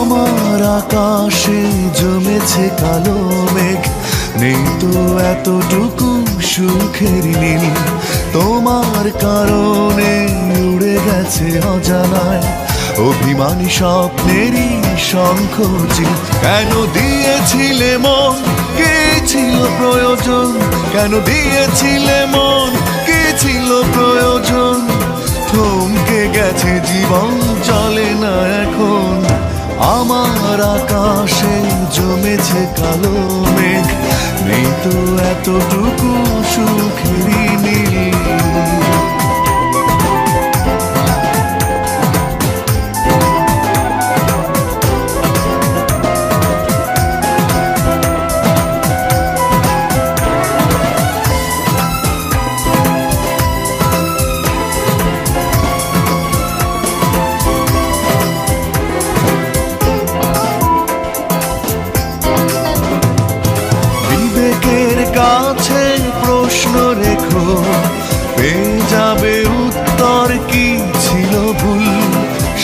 আমার আকাশে জমেছে কালো মেঘ। নেই তো এতটুকু সুখের নীল। তোমার কারণে উড়ে গেছে অজানায়। অভিমানী স্বপ্নেরই শঙ্খচিল কেন দিয়েছিলে মন? কে ছিল প্রয়োজন? কেন দিয়েছিলে মন? কে ছিল প্রয়োজন? থমকে গেছে জীবন। আমার আকাশে জমেছে কালো মেঘ নেই তো এতটুকু সুখেরই নীল।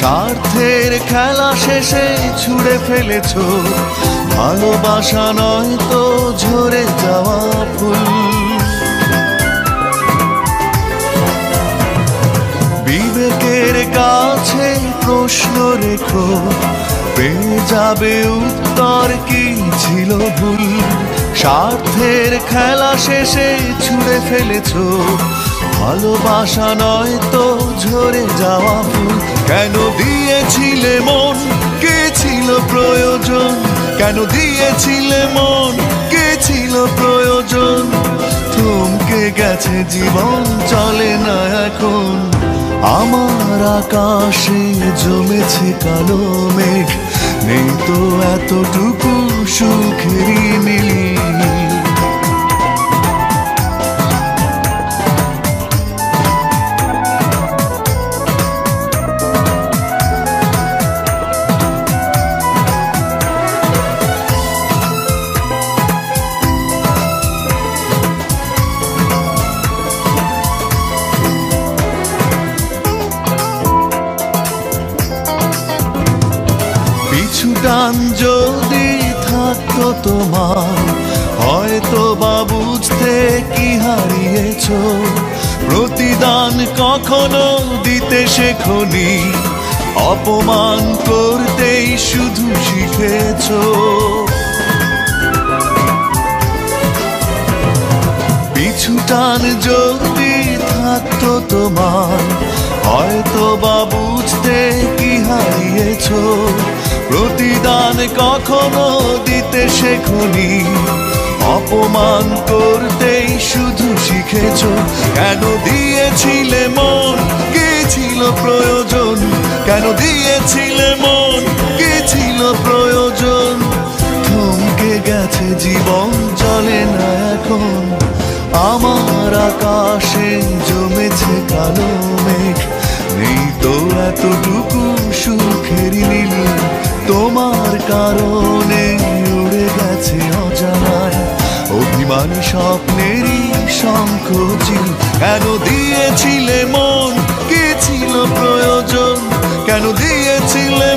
স্বার্থের খেলা শেষে ছুড়ে ফেলেছ। ভালোবাসা নয় তো ঝরে যাওয়া ফুল বিবেকের কাছে প্রশ্ন রেখো, পেয়ে যাবে উত্তর কি ছিল ভুল? স্বার্থের খেলা শেষে ছুড়ে ফেলেছ ভালোবাসা নয় তো ঝরে যাওয়া ফুল। কেন দিয়েছিলে মন? কে ছিল প্রয়োজন? কেন দিয়েছিলে মন? কে ছিল প্রয়োজন? থমকে গেছে জীবন, চলে না এখন। আমার আকাশে জমেছে কালো মেঘ। নেই তো এতটুকু সুখেরই নীল পিছু টান যদি থাকতো তোমার, হয়তো বা বুঝতে কি হারিয়েছ। প্রতিদান কখনো দিতে শেখনি, অপমান করতেই শুধু শিখেছ। পিছু টান যদি থাকতো তোমার, হয়তো বা বুঝতে কি হারিয়েছ। প্রতিদান কখনো দিতে শেখনি। অপমান করতেই শুধু শিখেছ। কেন দিয়েছিলে মন? কে ছিল প্রয়োজন? কেন দিয়েছিলে মন? কে ছিল প্রয়োজন? থমকে গেছে জীবন, চলে না এখন। আমার আকাশে জমেছে কালো মেঘ। নেই তো এতটুকু সুখের নীল। তোমার কারণে উড়ে গেছে অজানায়। অভিমান স্বপ্নেরই শঙ্খচিল কেন দিয়েছিলে মন? কে ছিল প্রয়োজন? কেন দিয়েছিলে